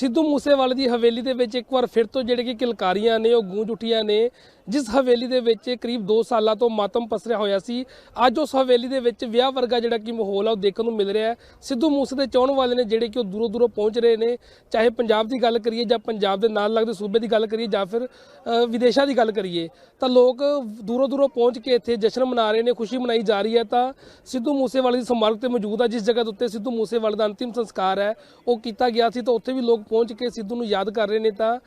ਸਿੱਧੂ ਮੂਸੇਵਾਲੇ ਦੀ ਹਵੇਲੀ ਦੇ ਵਿੱਚ ਇੱਕ ਵਾਰ ਫਿਰ ਤੋਂ ਜਿਹੜੇ ਕਿ ਕਿਲਕਾਰੀਆਂ ਨੇ, ਉਹ ਗੂੰਜ ਉੱਠੀਆਂ ਨੇ, ਜਿਸ ਹਵੇਲੀ ਦੇ ਵਿੱਚ ਕਰੀਬ 2 ਸਾਲਾਂ ਤੋਂ ਮਾਤਮ ਪਸਰਿਆ ਹੋਇਆ ਸੀ। ਅੱਜ ਉਸ ਹਵੇਲੀ ਦੇ ਵਿੱਚ ਵਿਆਹ ਵਰਗਾ ਜਿਹੜਾ ਕਿ ਮਾਹੌਲ ਆ, ਉਹ ਦੇਖਣ ਨੂੰ ਮਿਲ ਰਿਹਾ ਹੈ। ਸਿੱਧੂ ਮੂਸੇ ਦੇ ਚਾਹਣ ਵਾਲੇ ਨੇ ਜਿਹੜੇ ਕਿ ਉਹ ਦੂਰੋਂ ਦੂਰੋਂ ਪਹੁੰਚ ਰਹੇ ਨੇ, ਚਾਹੇ ਪੰਜਾਬ ਦੀ ਗੱਲ ਕਰੀਏ ਜਾਂ ਪੰਜਾਬ ਦੇ ਨਾਲ ਲੱਗਦੇ ਸੂਬੇ ਦੀ ਗੱਲ ਕਰੀਏ ਜਾਂ ਫਿਰ ਵਿਦੇਸ਼ਾਂ ਦੀ ਗੱਲ ਕਰੀਏ, ਤਾਂ ਲੋਕ ਦੂਰੋਂ ਦੂਰੋਂ ਪਹੁੰਚ ਕੇ ਇੱਥੇ ਜਸ਼ਨ ਮਨਾ ਰਹੇ ਨੇ, ਖੁਸ਼ੀ ਮਨਾਈ ਜਾ ਰਹੀ ਹੈ। ਤਾਂ ਸਿੱਧੂ ਮੂਸੇਵਾਲੇ ਦੀ ਸਮਾਰਕ ਤੇ ਮੌਜੂਦ ਆ, ਜਿਸ ਜਗ੍ਹਾ ਦੇ ਉੱਤੇ ਸਿੱਧੂ ਮੂਸੇਵਾਲੇ ਦਾ ਅੰਤਿਮ ਸੰਸਕਾਰ ਹੈ, ਉਹ ਕੀਤਾ ਗਿਆ ਸੀ। ਤਾਂ ਉੱਥੇ ਵੀ ਲੋਕ ਪਹੁੰਚ ਕੇ ਸਿੱਧੂ ਨੂੰ ਯਾਦ ਕਰ ਰਹੇ ਨੇ ਤਾਂ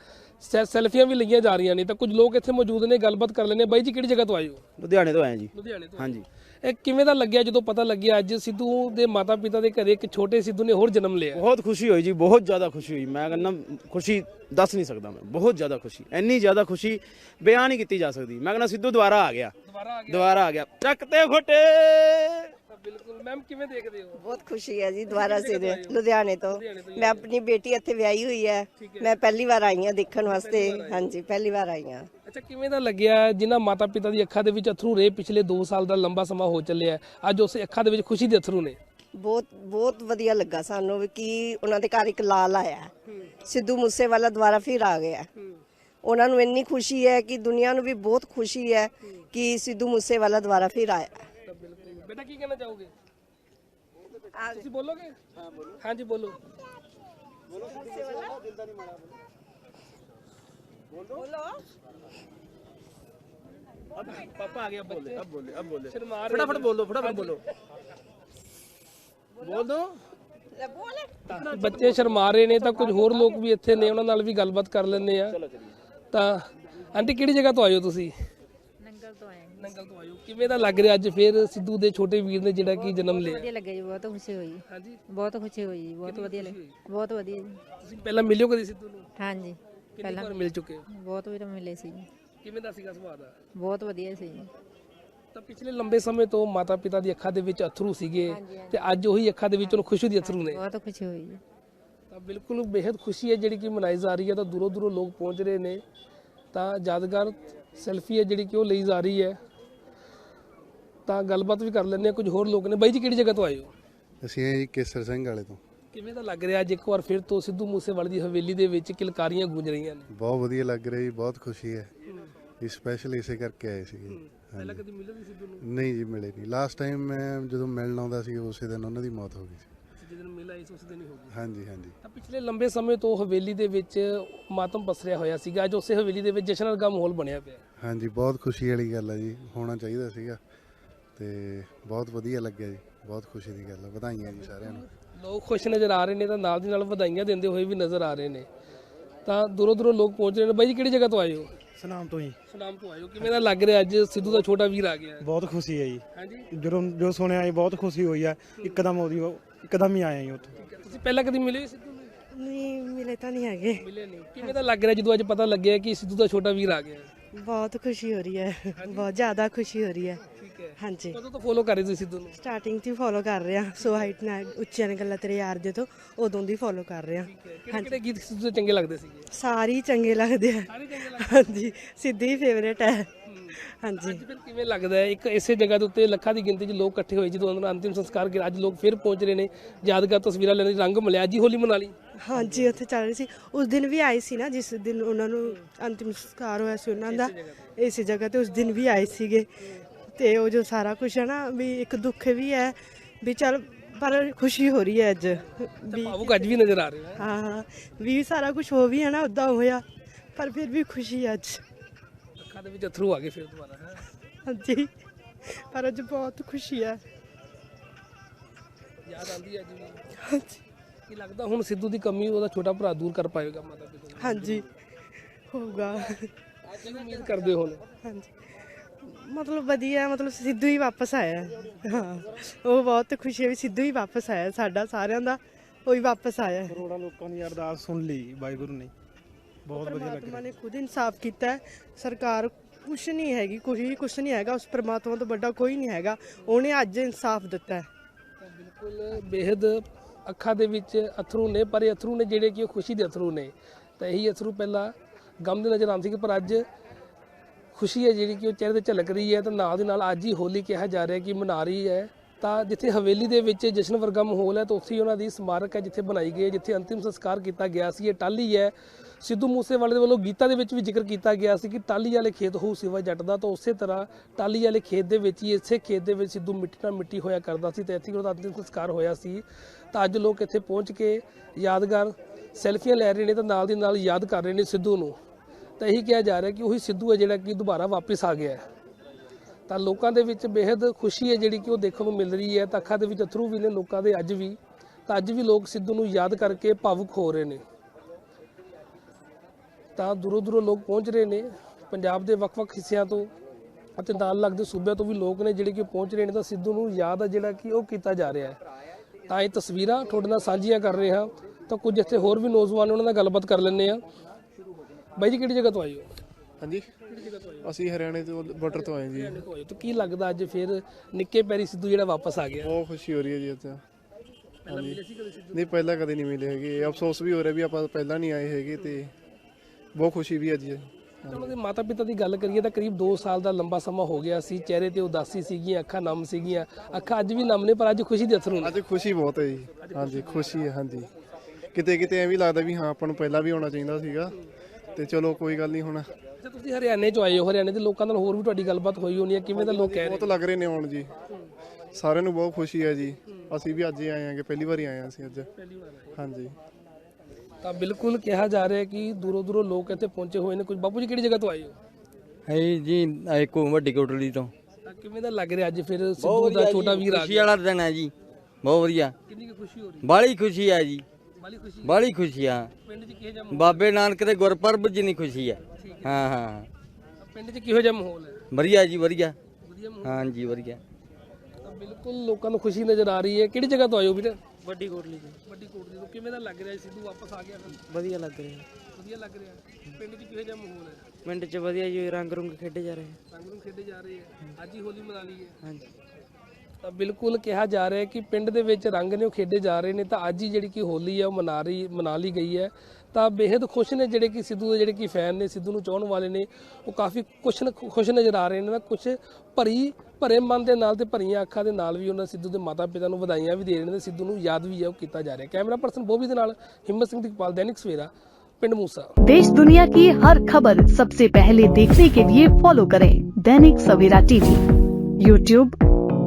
ਸੈਲਫੀਆਂ ਵੀ ਲਈਆਂ ਜਾ ਰਹੀਆਂ ਨੇ ਤਾਂ ਕੁਝ ਲੋਕ ਇੱਥੇ ਮੌਜੂਦ ਨੇ ਗੱਲਬਾਤ ਕਰ ਲੈਣੇ ਬਾਈ ਜੀ ਕਿਹੜੀ ਜਗ੍ਹਾ ਤੋਂ ਆਏ ਹੋ? ਲੁਧਿਆਣੇ ਤੋਂ ਆਏ ਜੀ। ਲੁਧਿਆਣੇ ਤੋਂ ਹਾਂਜੀ। ਇਹ ਕਿਵੇਂ ਦਾ ਲੱਗਿਆ ਜਦੋਂ ਪਤਾ ਲੱਗਿਆ? ਅੱਜ ਸਿੱਧੂ ਦੇ ਮਾਤਾ ਪਿਤਾ ਦੇ ਘਰੇ ਇੱਕ ਛੋਟੇ ਸਿੱਧੂ ਨੇ ਹੋਰ ਜਨਮ ਲਿਆ। ਬਹੁਤ ਖੁਸ਼ੀ ਹੋਈ ਜੀ ਬਹੁਤ ਜ਼ਿਆਦਾ ਖੁਸ਼ੀ ਹੋਈ। ਮੈਂ ਕਹਿੰਦਾ ਖੁਸ਼ੀ ਦੱਸ ਨਹੀਂ ਸਕਦਾ ਮੈਂ। ਬਹੁਤ ਜ਼ਿਆਦਾ ਖੁਸ਼ੀ। ਇੰਨੀ ਜ਼ਿਆਦਾ ਖੁਸ਼ੀ ਬਿਆਨ ਨਹੀਂ ਕੀਤੀ ਜਾ ਸਕਦੀ। ਮੈਂ ਕਹਿੰਦਾ ਸਿੱਧੂ ਦੁਬਾਰਾ ਆ ਗਿਆ। ਦੁਬਾਰਾ ਆ ਗਿਆ। ਦੁਬਾਰਾ ਆ ਗਿਆ। ਚੱਕ ਤੇ ਤਾਂ ਬਿਲਕੁਲ। ਮੈਮ ਕਿਵੇਂ ਦੇਖਦੇ ਹੋ? ਬਹੁਤ ਖੁਸ਼ੀ ਹੈ ਜੀ ਦੁਬਾਰਾ ਸਿਰੇ ਲੁਧਿਆਣੇ ਤੋਂ। ਮੈਂ ਆਪਣੀ ਬੇਟੀ ਇੱਥੇ ਵਿਆਹੀ ਹੋਈ ਹੈ। ਮੈਂ ਪਹਿਲੀ ਵਾਰ ਆਈ ਹਾਂ ਦੇਖਣ ਵਾਸਤੇ। ਹਾਂਜੀ ਪਹਿਲੀ ਵਾਰ ਆਈ ਹਾਂ। ਅੱਛਾ ਕਿਵੇਂ ਦਾ ਲੱਗਿਆ ਜਿਨ੍ਹਾਂ ਮਾਤਾ ਪਿਤਾ ਦੀ ਅੱਖਾਂ ਦੇ ਵਿੱਚ ਅਥਰੂ ਰਹੇ ਪਿਛਲੇ 2 ਸਾਲ ਦਾ ਲੰਬਾ ਸਮਾਂ ਹੋ ਚੱਲਿਆ ਅੱਜ ਉਸ ਅੱਖਾਂ ਦੇ ਵਿੱਚ ਖੁਸ਼ੀ ਦੇ ਅਥਰੂ ਨੇ। ਬਹੁਤ ਬਹੁਤ ਵਧੀਆ ਲੱਗਾ ਸਾਨੂੰ ਵੀ ਕਿ ਉਹਨਾਂ ਦੇ ਘਰ ਇੱਕ ਲਾਲ ਆਇਆ। ਸਿੱਧੂ ਮੂਸੇਵਾਲਾ ਦੁਬਾਰਾ ਫਿਰ ਆ ਗਿਆ। ਉਹਨਾਂ ਨੂੰ ਇੰਨੀ ਖੁਸ਼ੀ ਹੈ ਕਿ ਦੁਨੀਆ ਨੂੰ ਵੀ ਬਹੁਤ ਖੁਸ਼ੀ ਹੈ ਕਿ ਸਿੱਧੂ ਮੂਸੇਵਾਲਾ ਦੁਬਾਰਾ ਫਿਰ ਆਇਆ ਬੇਟਾ ਕੀ ਕਹਿਣਾ ਚਾਹੋਗੇ? ਤੁਸੀਂ ਬੋਲੋਗੇ? ਹਾਂ ਬੋਲੋ। ਹਾਂਜੀ ਬੋਲੋ। ਪਾਪਾ ਆ ਗਿਆ ਬੋਲੇ ਅਬ ਬੋਲੇ ਅਬ ਬੋਲੇ। ਫਟਾਫਟ ਬੋਲੋ ਫਟਾਫਟ ਬੋਲੋ। ਦੋ ਬੱਚੇ ਸ਼ਰਮਾ ਰਹੇ ਨੇ ਤਾਂ ਕੁਝ ਹੋਰ ਲੋਕ ਵੀ ਇੱਥੇ ਨੇ ਉਹਨਾਂ ਨਾਲ ਵੀ ਗੱਲਬਾਤ ਕਰ ਲੈਂਦੇ ਆ। ਤਾਂ ਆਂਟੀ ਕਿਹੜੀ ਜਗ੍ਹਾ ਤੋਂ ਆਏ ਹੋ ਤੁਸੀਂ? ਨੰਗਲ ਤੋਂ ਕਿਵੇਂ ਦਾ ਲੱਗ ਰਿਹਾ ਅੱਜ ਫੇਰ ਸਿੱਧੂ ਦੇ ਛੋਟੇ ਵੀਰ ਨੇ ਜਿਹੜਾ ਕਿ ਜਨਮ ਲਿਆ? ਵਧੀਆ ਲੱਗਿਆ ਜੀ ਬਹੁਤ ਖੁਸ਼ੀ ਹੋਈ। ਹਾਂਜੀ। ਬਹੁਤ ਖੁਸ਼ੀ ਹੋਈ ਜੀ ਬਹੁਤ ਵਧੀਆ ਲੱਗੀ। ਬਹੁਤ ਵਧੀਆ ਜੀ। ਤੁਸੀਂ ਪਹਿਲਾਂ ਮਿਲਿਓ ਕਦੀ ਸਿੱਧੂ ਨੂੰ? ਹਾਂਜੀ ਕਿੰਨੀ ਵਾਰ ਮਿਲ ਚੁੱਕੇ ਹੋ? ਬਹੁਤ ਵੀਰ ਮਿਲੇ ਸੀ ਜੀ। ਕਿਵੇਂ ਦਾ ਸੀਗਾ ਸੁਭਾਅ ਦਾ? ਬਹੁਤ ਵਧੀਆ ਸੀ ਜੀ। ਤਾਂ ਪਿਛਲੇ ਲੰਬੇ ਸਮੇਂ ਤੋਂ ਮਾਤਾ ਪਿਤਾ ਦੀ ਅੱਖਾਂ ਦੇ ਵਿੱਚ ਅਥਰੂ ਸੀਗੇ ਤੇ ਅੱਜ ਉਹੀ ਅੱਖਾਂ ਦੇ ਵਿੱਚ ਉਹਨੂੰ ਖੁਸ਼ੀ ਦੀ ਅਥਰੂ ਨੇ। ਬਹੁਤ ਖੁਸ਼ੀ ਹੋਈ ਜੀ। ਤਾਂ ਬਿਲਕੁਲ ਬੇहद ਖੁਸ਼ੀ ਹੈ ਜਿਹੜੀ ਕਿ ਮਨਾਈ ਜਾ ਰਹੀ ਹੈ ਤਾਂ ਦੂਰੋਂ ਦੂਰੋਂ ਲੋਕ ਪਹੁੰਚ ਰਹੇ ਨੇ। ਤਾਂ ਯਾਦਗਾਰ ਸੈਲਫੀ ਹੈ ਜਿਹੜੀ ਕਿ ਉਹ ਲਈ ਜਾ ਰਹੀ ਹੈ। ਤਾਂ ਗੱਲਬਾਤ ਵੀ ਕਰ ਲੈਂਦੇ ਆ ਕੁਝ ਹੋਰ ਲੋਕ ਨੇ। ਬਾਈ ਜੀ ਕਿਹੜੀ ਜਗ੍ਹਾ ਤੋਂ ਆਏ ਹੋ? ਅਸੀਂ ਇਹ ਕੇਸਰ ਸਿੰਘ ਵਾਲੇ ਤੋਂ। ਕਿਵੇਂ ਦਾ ਲੱਗ ਰਿਹਾ ਅੱਜ ਇੱਕ ਵਾਰ ਫਿਰ ਤੋਂ ਸਿੱਧੂ ਮੂਸੇਵਾਲੇ ਦੀ ਹਵੇਲੀ ਦੇ ਵਿੱਚ ਕਿਲਕਾਰੀਆਂ ਗੂੰਜ ਰਹੀਆਂ ਨੇ? ਬਹੁਤ ਵਧੀਆ ਲੱਗ ਰਿਹਾ ਜੀ ਬਹੁਤ ਖੁਸ਼ੀ ਹੈ। ਇਹ ਸਪੈਸ਼ਲ ਇਸੇ ਕਰਕੇ ਆਏ ਸੀਗੇ। ਪਹਿਲਾਂ ਕਦੀ ਮਿਲੇ ਨਹੀਂ ਸਿੱਧੂ ਨੂੰ? ਨਹੀਂ ਜੀ ਮਿਲੇ ਨਹੀਂ। ਲਾਸਟ ਟਾਈਮ ਮੈਂ ਜਦੋਂ ਮਿਲਣ ਆਉਂਦਾ ਸੀ ਉਸੇ ਦਿਨ ਉਹਨਾਂ ਦੀ ਮੌਤ ਹੋ ਗਈ ਸੀ। ਜਿਸ ਦਿਨ ਮਿਲਾ ਇਸ ਉਸ ਦਿਨ ਹੀ ਹੋ ਗਈ। ਹਾਂਜੀ ਹਾਂਜੀ। ਤਾਂ ਪਿਛਲੇ ਲੰਬੇ ਸਮੇਂ ਤੋਂ ਹਵੇਲੀ ਦੇ ਵਿੱਚ ਮਾਤਮ ਪਸਰਿਆ ਹੋਇਆ ਸੀਗਾ। ਅੱਜ ਉਸੇ ਹਵੇਲੀ ਦੇ ਵਿੱਚ ਜਸ਼ਨ ਵਰਗਾ ਮਾਹੌਲ ਬਣਿਆ ਪਿਆ। ਹਾਂਜੀ ਬਹੁਤ ਖੁਸ਼ੀ ਵਾਲੀ ਗੱਲ ਹੈ ਜੀ ਹੋਣਾ ਚਾਹੀਦਾ ਸੀਗਾ। ਤੇ ਬਹੁਤ ਵਧੀਆ ਲੱਗਿਆ ਜੀ ਬਹੁਤ ਖੁਸ਼ੀ ਦੀ ਗੱਲ ਹੈ ਵਧਾਈਆਂ ਜੀ ਸਾਰਿਆਂ ਨੂੰ। ਲੋਕ ਖੁਸ਼ ਨਜ਼ਰ ਆ ਰਹੇ ਨੇ ਤਾਂ ਨਾਲ ਦੀ ਨਾਲ ਵਧਾਈਆਂ ਦਿੰਦੇ ਹੋਏ ਵੀ ਨਜ਼ਰ ਆ ਰਹੇ ਨੇ। ਤਾਂ ਦੂਰੋਂ ਦੂਰੋਂ ਲੋਕ ਪਹੁੰਚ ਰਹੇ ਨੇ। ਬਾਈ ਜੀ ਕਿਹੜੀ ਜਗ੍ਹਾ ਤੋਂ ਆਏ ਹੋ? ਸਨਾਮ ਤੋਂ ਹੀ। ਸੁਨਾਮ ਤੋਂ ਆਏ ਹੋ। ਕਿਵੇਂ ਦਾ ਲੱਗ ਰਿਹਾ ਅੱਜ? ਸਿੱਧੂ ਦਾ ਛੋਟਾ ਵੀਰ ਆ ਗਿਆ। ਬਹੁਤ ਖੁਸ਼ੀ ਹੈ ਜੀ। ਹਾਂਜੀ। ਜਦੋਂ ਜੋ ਸੁਣਿਆ ਜੀ ਬਹੁਤ ਖੁਸ਼ੀ ਹੋਈ ਹੈ। ਇੱਕਦਮ ਉਹਦੀ ਉਹ- ਇੱਕਦਮ ਹੀ ਆਏ ਜੀ ਉੱਥੇ। ਤੁਸੀਂ ਪਹਿਲਾਂ ਕਦੀ ਮਿਲੇ ਸਿੱਧੂ ਨੂੰ? ਨਹੀਂ ਮਿਲੇ ਤਾਂ ਨਹੀਂ ਹੈਗੇ। ਮਿਲੇ ਨਹੀਂ। ਕਿਵੇਂ ਦਾ ਲੱਗ ਰਿਹਾ? ਜਦੋਂ ਅੱਜ ਪਤਾ ਲੱਗਿਆ ਕਿ ਸਿੱਧੂ ਦਾ ਛੋਟਾ ਵੀਰ ਆ ਗਿਆ। ਬਹੁਤ ਖੁਸ਼ੀ ਹੋ ਰਹੀ ਹੈ। ਬਹੁਤ ਜ਼ਿਆਦਾ ਖੁਸ਼ੀ ਹੋ ਰਹੀ ਹੈ। ਠੀਕ ਹੈ। ਹਾਂਜੀ। ਕਦੋਂ ਤੋਂ ਫੋਲੋ ਕਰ ਰਹੇ ਸੀ ਸਿੱਧੂ ਨੂੰ ਸਟਾਰਟਿੰਗ ਤੋਂ ਫੋਲੋ ਕਰ ਰਹੇ ਹਾਂ। ਸੋ ਹਾਈਟ ਨਾਲ ਉੱਚੀਆਂ ਨੇ ਗੱਲਾਂ ਤੇਰੇ ਯਾਰ ਦੇ ਤੋਂ ਉਦੋਂ ਦੀ ਫੋਲੋ ਕਰ ਰਹੇ ਹਾਂ। ਕਿਹੜੇ ਕਿਹੜੇ ਗੀਤ ਦੇ ਚੰਗੇ ਲੱਗਦੇ ਸੀਗੇ? ਸਾਰੇ ਹੀ ਚੰਗੇ ਲੱਗਦੇ ਆ। ਸਾਰੇ ਚੰਗੇ ਹਾਂਜੀ। ਸਿੱਧੀ ਹੀ ਫੇਵਰੇਟ ਹੈ। ਹਾਂਜੀ। ਅੱਜ ਫਿਰ ਕਿਵੇਂ ਲੱਗਦਾ ਹੈ? ਇੱਕ ਇਸੇ ਜਗ੍ਹਾ ਦੇ ਉੱਤੇ ਲੱਖਾਂ ਦੀ ਗਿਣਤੀ 'ਚ ਲੋਕ ਇਕੱਠੇ ਹੋਏ ਜਦੋਂ ਉਹਨਾਂ ਦਾ ਅੰਤਿਮ ਸੰਸਕਾਰ ਕੀਤਾ ਅੱਜ ਲੋਕ ਫਿਰ ਪਹੁੰਚ ਰਹੇ ਨੇ। ਯਾਦਗਾਰ ਤਸਵੀਰਾਂ ਲੈਣ ਦੀ ਰੰਗ ਮਿਲਿਆ। ਹੀ ਹੋਲੀ ਮਨਾ ਲਈ। ਹਾਂਜੀ ਉੱਥੇ ਚੱਲ ਰਹੀ ਸੀ। ਉਸ ਦਿਨ ਵੀ ਆਏ ਸੀ ਨਾ ਜਿਸ ਦਿਨ ਉਹਨਾਂ ਨੂੰ ਅੰਤਿਮ ਸੰਸਕਾਰ ਹੋਇਆ ਸੀ ਉਹਨਾਂ ਦਾ ਇਸੇ ਜਗ੍ਹਾ ਤੇ। ਉਸ ਦਿਨ ਵੀ ਆਏ ਸੀਗੇ। ਤੇ ਉਹ ਜੋ ਸਾਰਾ ਕੁਝ ਹੈ ਨਾ ਵੀ ਇੱਕ ਦੁੱਖ ਵੀ ਹੈ ਵੀ ਚੱਲ ਪਰ ਖੁਸ਼ੀ ਹੋ ਰਹੀ ਹੈ ਅੱਜ। ਵੀ ਭਾਵੁਕ ਅੱਜ ਵੀ ਨਜ਼ਰ ਆ ਰਹੇ ਹੈ। ਹਾਂ ਹਾਂ, ਵੀ ਸਾਰਾ ਕੁਝ ਹੋ ਵੀ ਹੈ ਨਾ ਉਦਾਂ ਹੋਇਆ ਪਰ ਫਿਰ ਵੀ ਖੁਸ਼ੀ ਹੈ ਅੱਜ। ਅੱਖਾਂ ਦੇ ਵਿੱਚ ਅਥਰੂ ਆ ਗਏ ਫਿਰ ਦੁਬਾਰਾ ਹੈਂ। ਹਾਂਜੀ ਪਰ ਅੱਜ ਬਹੁਤ ਖੁਸ਼ੀ ਹੈ। ਯਾਦ ਆਂਦੀ ਅੱਜ ਵੀ। ਕੀ ਲੱਗਦਾ ਹੁਣ ਸਿੱਧੂ ਦੀ ਕਮੀ ਉਹਦਾ ਛੋਟਾ ਭਰਾ ਦੂਰ ਕਰ ਪਾਏਗਾ ਮਾਤਾ ਪਿਤਾ ਹਾਂਜੀ ਹੋਊਗਾ। ਅੱਜ ਵੀ ਉਮੀਦ ਕਰਦੇ ਹੋ ਹੁਣ? ਹਾਂਜੀ। ਮਤਲਬ ਵਧੀਆ ਮਤਲਬ ਸਿੱਧੂ ਹੀ ਵਾਪਸ ਆਇਆ। ਹੈ। ਉਹ ਬਹੁਤ ਖੁਸ਼ੀ ਹੈ ਵੀ ਸਿੱਧੂ ਹੀ ਵਾਪਸ ਆਇਆ ਸਾਡਾ ਸਾਰਿਆਂ ਦਾ ਉਹ ਹੀ ਵਾਪਸ ਆਇਆ। ਹੈ। ਕਰੋੜਾਂ ਲੋਕਾਂ ਦੀ ਅਰਦਾਸ ਸੁਣ ਲਈ ਵਾਹਿਗੁਰੂ ਨੇ। ਬਹੁਤ ਵਧੀਆ ਪਰਮਾਤਮਾ ਨੇ ਖੁਦ ਇਨਸਾਫ ਕੀਤਾ ਹੈ। ਸਰਕਾਰ ਕੁਛ ਨਹੀਂ ਹੈਗੀ ਕੋਈ ਵੀ ਕੁਛ ਨਹੀਂ ਹੈਗਾ ਉਸ ਪਰਮਾਤਮਾ ਤੋਂ ਵੱਡਾ ਕੋਈ ਨਹੀਂ ਹੈਗਾ। ਉਹਨੇ ਅੱਜ ਇਨਸਾਫ ਦਿੱਤਾ ਹੈ। ਤਾਂ ਬਿਲਕੁਲ ਬੇहद ਅੱਖਾਂ ਦੇ ਵਿੱਚ ਅਥਰੂ ਨੇ, ਪਰ ਇਹ ਅਥਰੂ ਨੇ ਜਿਹੜੇ ਕਿ ਉਹ ਖੁਸ਼ੀ ਦੇ ਅਥਰੂ ਨੇ। ਤਾਂ ਇਹੀ ਅਥਰੂ ਪਹਿਲਾਂ ਗਮ ਦੇ ਨਜ਼ਰ ਆਉਂਦੇ ਸੀ ਪਰ ਅੱਜ ਖੁਸ਼ੀ ਹੈ ਜਿਹੜੀ ਕਿ ਉਹ ਚਿਹਰੇ ਤੇ ਝਲਕ ਰਹੀ ਹੈ ਤਾਂ ਨਾਲ ਦੇ ਨਾਲ ਅੱਜ ਹੀ ਹੋਲੀ ਕਿਹਾ ਜਾ ਰਿਹਾ ਕਿ ਮਨਾ ਰਹੀ ਹੈ। ਤਾਂ ਜਿੱਥੇ ਹਵੇਲੀ ਦੇ ਵਿੱਚ ਜਸ਼ਨ ਵਰਗਾ ਮਾਹੌਲ ਹੈ, ਤਾਂ ਉੱਥੇ ਹੀ ਉਹਨਾਂ ਦੀ ਸਮਾਰਕ ਹੈ ਜਿੱਥੇ ਬਣਾਈ ਗਈ ਹੈ, ਜਿੱਥੇ ਅੰਤਿਮ ਸੰਸਕਾਰ ਕੀਤਾ ਗਿਆ ਸੀ। ਇਹ ਟਾਲੀ ਹੈ। ਸਿੱਧੂ ਮੂਸੇਵਾਲੇ ਦੇ ਵੱਲੋਂ ਗੀਤਾ ਦੇ ਵਿੱਚ ਵੀ ਜ਼ਿਕਰ ਕੀਤਾ ਗਿਆ ਸੀ ਕਿ ਟਾਲੀ ਵਾਲੇ ਖੇਤ ਹੋਊ ਸਿਵਾ ਜੱਟ ਦਾ, ਤਾਂ ਉਸੇ ਤਰ੍ਹਾਂ ਟਾਲੀ ਵਾਲੇ ਖੇਤ ਦੇ ਵਿੱਚ ਹੀ ਇਸੇ ਖੇਤ ਦੇ ਵਿੱਚ ਸਿੱਧੂ ਮਿੱਟੀ ਨਾਲ ਮਿੱਟੀ ਹੋਇਆ ਕਰਦਾ ਸੀ, ਤੇ ਇੱਥੇ ਹੀ ਉਹਦਾ ਅੰਤਿਮ ਸੰਸਕਾਰ ਹੋਇਆ ਸੀ। ਤਾਂ ਅੱਜ ਲੋਕ ਇੱਥੇ ਪਹੁੰਚ ਕੇ ਯਾਦਗਾਰ ਸੈਲਫੀਆਂ ਲੈ ਰਹੇ ਨੇ ਤਾਂ ਨਾਲ ਦੀ ਨਾਲ ਯਾਦ ਕਰ ਰਹੇ ਨੇ ਸਿੱਧੂ ਨੂੰ। ਤਾਂ ਇਹੀ ਕਿਹਾ ਜਾ ਰਿਹਾ ਕਿ ਉਹੀ ਸਿੱਧੂ ਹੈ ਜਿਹੜਾ ਕਿ ਦੁਬਾਰਾ ਵਾਪਸ ਆ ਗਿਆ ਹੈ। ਤਾਂ ਲੋਕਾਂ ਦੇ ਵਿੱਚ ਬੇहद ਖੁਸ਼ੀ ਹੈ ਜਿਹੜੀ ਕਿ ਉਹ ਦੇਖਣ ਨੂੰ ਮਿਲ ਰਹੀ ਹੈ। ਤਾਂ ਅੱਖਾਂ ਦੇ ਵਿੱਚ ਅਥਰੂ ਵੀ ਨੇ, ਲੋਕਾਂ ਦੇ ਅੱਜ ਵੀ। ਤਾਂ ਅੱਜ ਵੀ ਲੋਕ ਸਿੱਧੂ ਨੂੰ ਯਾਦ ਕਰਕੇ ਭਾਵੁਕ ਹੋ ਰਹੇ ਨੇ। ਤਾਂ ਦੂਰੋਂ ਦੂਰੋਂ ਲੋਕ ਪਹੁੰਚ ਰਹੇ ਨੇ। ਪੰਜਾਬ ਦੇ ਵੱਖ-ਵੱਖ ਹਿੱਸਿਆਂ ਤੋਂ ਅਤੇ ਨਾਲ ਲੱਗਦੇ ਸੂਬਿਆਂ ਤੋਂ ਵੀ ਲੋਕ ਨੇ ਜਿਹੜੇ ਕਿ ਪਹੁੰਚ ਰਹੇ ਨੇ। ਤਾਂ ਸਿੱਧੂ ਨੂੰ ਯਾਦ ਹੈ ਜਿਹੜਾ ਕਿ ਉਹ ਕੀਤਾ ਜਾ ਰਿਹਾ ਹੈ। ਤਾਂ ਇਹ ਤਸਵੀਰਾਂ ਤੁਹਾਡੇ ਨਾਲ ਸਾਂਝੀਆਂ ਕਰ ਰਹੇ ਹਾਂ। ਤਾਂ ਕੁਝ ਇੱਥੇ ਹੋਰ ਵੀ ਨੌਜਵਾਨ ਉਹਨਾਂ ਨਾਲ ਗੱਲਬਾਤ ਕਰ ਲੈਂਦੇ ਆ ਬਾਈ ਜੀ, ਕਿਹੜੀ ਜਗ੍ਹਾ ਤੋਂ ਆਏ ਹੋ? ਹਾਂਜੀ। ਅਸੀਂ ਹਰਿਆਣੇ ਤੋਂ ਬਾਰਡਰ ਤੋਂ ਆਏ ਜੀ। ਹੋਏ ਤਾਂ ਕੀ ਲੱਗਦਾ ਅੱਜ ਫਿਰ ਨਿੱਕੇ ਪੈਰੀ ਸਿੱਧੂ ਜਿਹੜਾ ਵਾਪਸ ਆ ਗਿਆ? ਬਹੁਤ ਖੁਸ਼ੀ ਹੋ ਰਹੀ ਹੈ ਜੀ ਅੱਜ ਨਹੀਂ ਪਹਿਲਾਂ ਕਦੇ ਨਹੀਂ ਮਿਲੇ ਹੈਗੇ। ਅਫਸੋਸ ਵੀ ਹੋ ਰਿਹਾ ਵੀ ਆਪਾਂ ਪਹਿਲਾਂ ਨਹੀਂ ਆਏ ਹੈਗੇ ਤੇ ਬਹੁਤ ਖੁਸ਼ੀ ਵੀ ਹੈ ਜੀ। ਉਹਨਾਂ ਦੇ ਮਾਤਾ ਪਿਤਾ ਦੀ ਗੱਲ ਕਰੀਏ ਤਾਂ ਕਰੀਬ 2 ਸਾਲ ਦਾ ਲੰਬਾ ਸਮਾਂ ਹੋ ਗਿਆ ਸੀ। ਚਿਹਰੇ ਤੇ ਉਦਾਸੀ ਸੀਗੀਆਂ ਅੱਖਾਂ ਨਮ ਸੀਗੀਆਂ। ਅੱਖਾਂ ਅੱਜ ਵੀ ਨਮ ਨੇ ਪਰ ਅੱਜ ਖੁਸ਼ੀ ਦੇ ਅਥਰੂ ਨੇ ਅੱਜ ਖੁਸ਼ੀ ਬਹੁਤ ਹੈ ਜੀ। ਹਾਂਜੀ ਖੁਸ਼ੀ ਹੈ ਹਾਂਜੀ। ਕਿਤੇ ਕਿਤੇ ਐਵੇਂ ਲੱਗਦਾ ਵੀ ਹਾਂ ਆਪਾਂ ਨੂੰ ਪਹਿਲਾਂ ਵੀ ਆਉਣਾ ਚਾਹੀਦਾ ਸੀਗਾ। ਤੇ ਚਲੋ ਕੋਈ ਗੱਲ ਨਹੀਂ ਹੁਣ ਅੱਛਾ ਤੁਸੀਂ ਹਰਿਆਣੇ ਚ ਆਏ ਹੋ ਹਰਿਆਣੇ ਦੇ ਲੋਕਾਂ ਨਾਲ ਹੋਰ ਵੀ ਤੁਹਾਡੀ ਗੱਲਬਾਤ ਹੋਈ ਹੋਣੀ ਹੈ ਕਿਵੇਂ ਦਾ ਲੋਕ ਕਹਿ ਰਹੇ ਬਹੁਤ ਲੱਗ ਰਹੇ ਨੇ ਆਉਣ ਜੀ। ਸਾਰਿਆਂ ਨੂੰ ਬਹੁਤ ਖੁਸ਼ੀ ਹੈ ਜੀ। ਅਸੀਂ ਵੀ ਅੱਜ ਹੀ ਆਏ ਆਂਗੇ ਪਹਿਲੀ ਵਾਰੀ ਆਏ ਹਾਂ ਅਸੀਂ ਅੱਜ। ਹਾਂਜੀ। ਤਾਂ ਬਿਲਕੁਲ ਕਿਹਾ ਜਾ ਰਿਹਾ ਕਿ ਦੂਰੋਂ ਦੂਰੋਂ ਲੋਕ ਇੱਥੇ ਪਹੁੰਚੇ ਹੋਏ ਨੇ। ਕੁਝ ਬਾਪੂ ਜੀ ਕਿਹੜੀ ਜਗ੍ਹਾ ਤੋਂ ਆਏ ਹੋ? ਹੈ ਜੀ ਇੱਕ ਵੱਡੀ ਕੋਟਲੀ ਤੋਂ। ਤਾਂ ਕਿਵੇਂ ਦਾ ਲੱਗ ਰਿਹਾ ਅੱਜ ਫਿਰ ਸਿੱਧੂ ਦਾ ਛੋਟਾ ਵੀਰ ਆ ਖੁਸ਼ੀ ਗਿਆ? ਵਾਲਾ ਦਿਨ ਹੈ ਜੀ। ਬਹੁਤ ਵਧੀਆ। ਕਿੰਨੀ ਕੁ ਖੁਸ਼ੀ ਹੋ ਰਹੀ ਬਾਲੀ ਖੁਸ਼ੀ ਹੈ ਜੀ। ਬਾਲੀ ਖੁਸ਼ੀ ਬਾਲੀ ਖੁਸ਼ੀ ਆ। ਪਿੰਡ 'ਚ ਕਿਹੋ ਜਿਹਾ ਬਾਬੇ ਨਾਨਕ ਦੇ ਗੁਰਪੁਰਬ ਜਿੰਨੀ ਖੁਸ਼ੀ ਹੈ। ਹਾਂ। ਹਾਂ ਪਿੰਡ 'ਚ ਕਿਹੋ ਜਿਹਾ ਮਾਹੌਲ ਹੈ? ਵਧੀਆ ਜੀ ਵਧੀਆ। ਵਧੀਆ ਮਾਹੌਲ ਹਾਂ। ਜੀ ਵਧੀਆ। ਤਾਂ ਬਿਲਕੁਲ ਲੋਕਾਂ ਨੂੰ ਖੁਸ਼ੀ ਨਜ਼ਰ ਆ ਰਹੀ ਹੈ। ਕਿਹੜੀ ਜਗ੍ਹਾ ਤੋਂ ਆਏ ਹੋ ਵੀਰ? ਵੱਡੀ ਕੋਟਲੀ ਜੀ ਵੱਡੀ ਕੋਟਲੀ ਤੋਂ। ਕਿਵੇਂ ਦਾ ਲੱਗ ਰਿਹਾ ਸਿੱਧੂ? ਵਾਪਸ ਆ ਗਿਆ ਫਿਰ? ਵਧੀਆ ਲੱਗ ਰਿਹਾ। ਵਧੀਆ ਲੱਗ ਰਿਹਾ। ਪਿੰਡ 'ਚ ਕਿਹੋ ਜਿਹਾ ਮਾਹੌਲ ਹੈ? ਪਿੰਡ 'ਚ ਵਧੀਆ ਜੀ ਰੰਗ ਰੁੰਗ ਖੇਡੇ ਜਾ ਰਹੇ। ਰੰਗ ਨੂੰ ਖੇਡੇ ਜਾ ਰਹੇ ਹੈ। ਅੱਜ ਹੀ ਹੋਲੀ ਮਨਾ ਲਈ ਹੈ। ਹਾਂਜੀ। ਤਾਂ ਬਿਲਕੁਲ ਕਿਹਾ ਜਾ ਰਿਹਾ ਹੈ ਕਿ ਪਿੰਡ ਦੇ ਵਿੱਚ ਰੰਗ ਨੇ ਉਹ ਖੇਡੇ ਜਾ ਰਹੇ ਨੇ, ਤਾਂ ਅੱਜ ਹੀ ਜਿਹੜੀ ਕਿ ਹੋਲੀ ਹੈ ਉਹ ਮਨਾ ਰਹੀ ਮਨਾ ਲਈ ਗਈ ਹੈ। ਤਾਂ ਬੇहद ਖੁਸ਼ ਨੇ ਜਿਹੜੇ ਕਿ ਸਿੱਧੂ ਦੇ ਜਿਹੜੇ ਕਿ ਫੈਨ ਨੇ, ਸਿੱਧੂ ਨੂੰ ਚਾਹਣ ਵਾਲੇ ਨੇ, ਉਹ ਕਾਫੀ ਖੁਸ਼ ਖੁਸ਼ ਨਜ਼ਰ ਆ ਰਹੇ ਨੇ। ਤਾਂ ਕੁਝ ਭਰੀ, ਭਰੇ ਮਨ ਦੇ ਨਾਲ ਤੇ ਭਰੀਆਂ ਅੱਖਾਂ ਦੇ ਨਾਲ ਵੀ ਉਹਨਾਂ ਸਿੱਧੂ ਦੇ ਮਾਤਾ ਪਿਤਾ ਨੂੰ ਵਧਾਈਆਂ ਵੀ ਦੇ ਰਹੇ ਨੇ ਤੇ ਸਿੱਧੂ ਨੂੰ ਯਾਦ ਵੀ ਹੈ, ਉਹ ਕੀਤਾ ਜਾ ਰਿਹਾ ਕੈਮਰਾ ਪਰਸਨ ਬੋਬੀ ਦੇ ਨਾਲ ਹਿੰਮਤ ਸਿੰਘ ਦੀਪਾਲ, ਦੈਨਿਕ ਸਵੇਰਾ, ਪਿੰਡ ਮੂਸਾ। ਦੇਸ਼ दुनिया ਕੀ ਹਰ ਖ਼ਬਰ सबसे पहले देखने के लिए फॉलो करें Dainik Savera TV YouTube